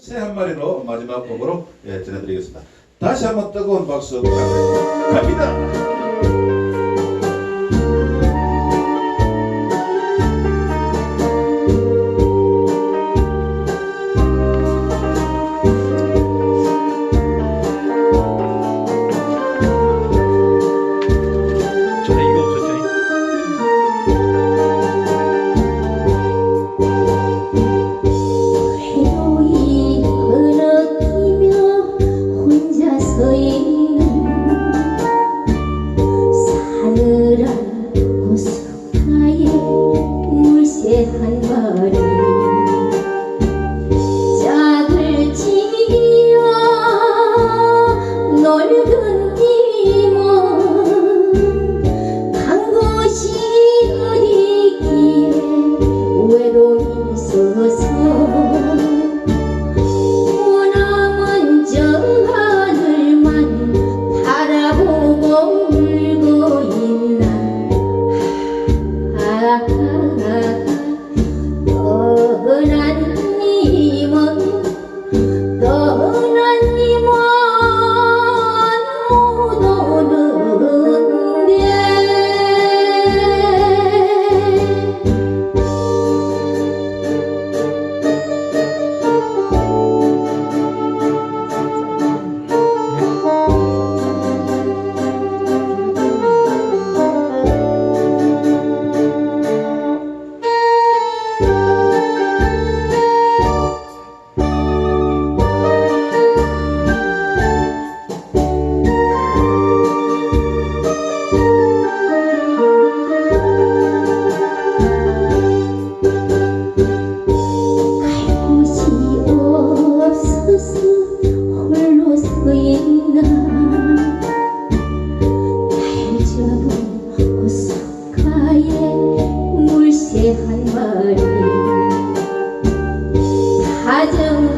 새 한 마리로 마지막 곡으로 예, 전해드리겠습니다. 다시 한번 뜨거운 박수 부탁드립니다. 갑니다. 所以 chồng